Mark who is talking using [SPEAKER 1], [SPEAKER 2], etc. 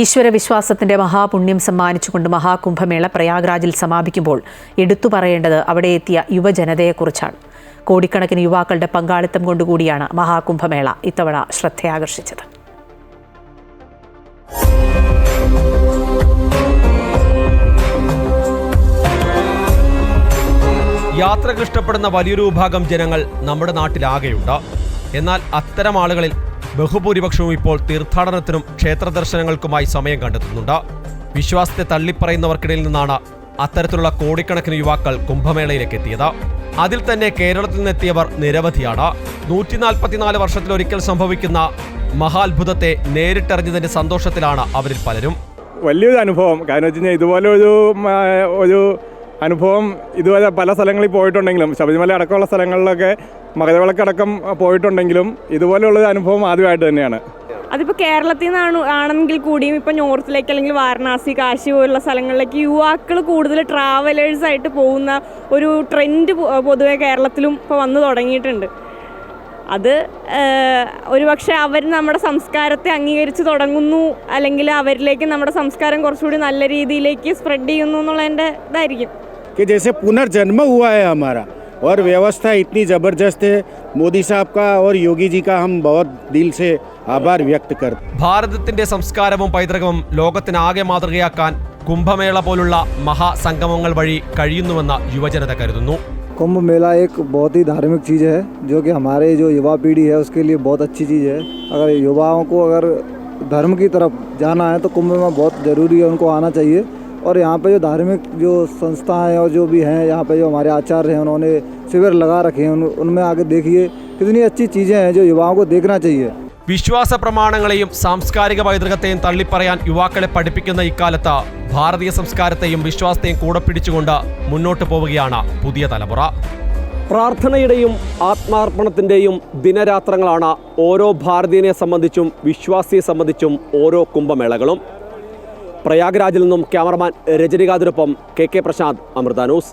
[SPEAKER 1] ഈശ്വര വിശ്വാസത്തിന്റെ മഹാപുണ്യം സമ്മാനിച്ചുകൊണ്ട് മഹാകുംഭമേള പ്രയാഗ്രാജിൽ സമാപിക്കുമ്പോൾ എടുത്തു പറയേണ്ടത് അവിടെ എത്തിയ യുവജനതയെക്കുറിച്ചാണ്. കോടിക്കണക്കിന് യുവാക്കളുടെ പങ്കാളിത്തം കൊണ്ടുകൂടിയാണ് മഹാകുംഭമേള ഇത്തവണ ശ്രദ്ധയാകർഷിച്ചത്.
[SPEAKER 2] യാത്രകൾ ഇഷ്ടപ്പെടുന്ന വലിയൊരു വിഭാഗം ജനങ്ങൾ നമ്മുടെ നാട്ടിലാകെയുണ്ട്. എന്നാൽ അത്തരം ആളുകളിൽ ബഹുഭൂരിപക്ഷവും ഇപ്പോൾ തീർത്ഥാടനത്തിനും ക്ഷേത്ര ദർശനങ്ങൾക്കുമായി സമയം കണ്ടെത്തുന്നുണ്ട്. വിശ്വാസത്തെ തള്ളിപ്പറയുന്നവർക്കിടയിൽ നിന്നാണ് അത്തരത്തിലുള്ള കോടിക്കണക്കിന് യുവാക്കൾ കുംഭമേളയിലേക്ക് എത്തിയത് അതിൽ തന്നെ കേരളത്തിൽ നിന്നെത്തിയവർ നിരവധിയാണ്. നൂറ്റി നാൽപ്പത്തിനാല് വർഷത്തിലൊരിക്കൽ സംഭവിക്കുന്ന മഹാത്ഭുതത്തെ നേരിട്ടറിഞ്ഞതിന്റെ സന്തോഷത്തിലാണ് അവരിൽ പലരും.
[SPEAKER 3] വലിയൊരു അനുഭവം. കാരണം വെച്ച് കഴിഞ്ഞാൽ ഇതുപോലെ ഒരു ഒരു അനുഭവം ഇതുവരെ പല സ്ഥലങ്ങളിൽ പോയിട്ടുണ്ടെങ്കിലും ശബരിമല അടക്കമുള്ള സ്ഥലങ്ങളിലൊക്കെ മകരവിളക്കടക്കം പോയിട്ടുണ്ടെങ്കിലും ഇതുപോലെയുള്ള അനുഭവം ആദ്യമായിട്ട് തന്നെയാണ്.
[SPEAKER 4] അതിപ്പോൾ കേരളത്തിൽ നിന്നാണ് ആണെങ്കിൽ കൂടിയും ഇപ്പൊ നോർത്തിലേക്ക് അല്ലെങ്കിൽ വാരണാസി കാശി പോലുള്ള സ്ഥലങ്ങളിലേക്ക് യുവാക്കൾ കൂടുതൽ ട്രാവലേഴ്സായിട്ട് പോകുന്ന ഒരു ട്രെൻഡ് പൊതുവെ കേരളത്തിലും ഇപ്പൊ വന്നു തുടങ്ങിയിട്ടുണ്ട്. അത് ഒരുപക്ഷെ അവർ നമ്മുടെ സംസ്കാരത്തെ അംഗീകരിച്ച് തുടങ്ങുന്നു അല്ലെങ്കിൽ അവരിലേക്ക് നമ്മുടെ സംസ്കാരം കുറച്ചുകൂടി നല്ല രീതിയിലേക്ക് സ്പ്രെഡ് ചെയ്യുന്നു എന്നുള്ളതിന്റെ ഇതായിരിക്കും.
[SPEAKER 5] പുനർജന്മ ഹുവായ ഹമാരാ? और व्यवस्था इतनी ज़बरदस्त है मोदी साहब का और योगी जी का हम बहुत दिल से आभार व्यक्त करते हैं
[SPEAKER 2] ഭാരതത്തിന്റെ സംസ്കാരവും പൈതൃകവും ലോകത്തിനാകെ മാതൃകയാക്കാൻ കുംഭമേള പോലുള്ള മഹാസംഗമങ്ങൾ വഴി കഴിയുന്നുവെന്ന് യുവജനത കരുതുന്നു
[SPEAKER 6] कुंभ मेला एक बहुत ही धार्मिक चीज़ है जो कि हमारे जो युवा पीढ़ी है उसके लिए बहुत अच्छी चीज़ है अगर युवाओं को अगर धर्म की तरफ जाना है तो कुंभ में बहुत ज़रूरी है उनको आना चाहिए और यहाँ पे जो धार्मिक जो संस्थाएं और जो भी हैं यहाँ पे जो हमारे आचार्य हैं उन्होंने शिविर लगा रखे हैं उन, उनमें आके देखिए कितनी अच्छी चीज़ें हैं जो युवाओं को देखना चाहिए
[SPEAKER 2] വിശ്വാസ പ്രമാണങ്ങളെയും സാംസ്കാരിക പൈതൃകത്തെയും തള്ളിപ്പറയാൻ യുവാക്കളെ പഠിപ്പിക്കുന്ന ഇക്കാലത്ത് ഭാരതീയ സംസ്കാരത്തെയും വിശ്വാസത്തെയും കൂടെ പിടിച്ചുകൊണ്ട് മുന്നോട്ട് പോവുകയാണ് പുതിയ തലമുറ
[SPEAKER 7] പ്രാർത്ഥനയുടെയും ആത്മാർപ്പണത്തിൻ്റെയും ദിനരാത്രങ്ങളാണ് ഓരോ ഭാരതീയനെ സംബന്ധിച്ചും വിശ്വാസിയെ സംബന്ധിച്ചും ഓരോ കുംഭമേളകളും പ്രയാഗ്രാജിൽ നിന്നും cameraman രജനികാന്തിനൊപ്പം K K Prashanth Amrita news.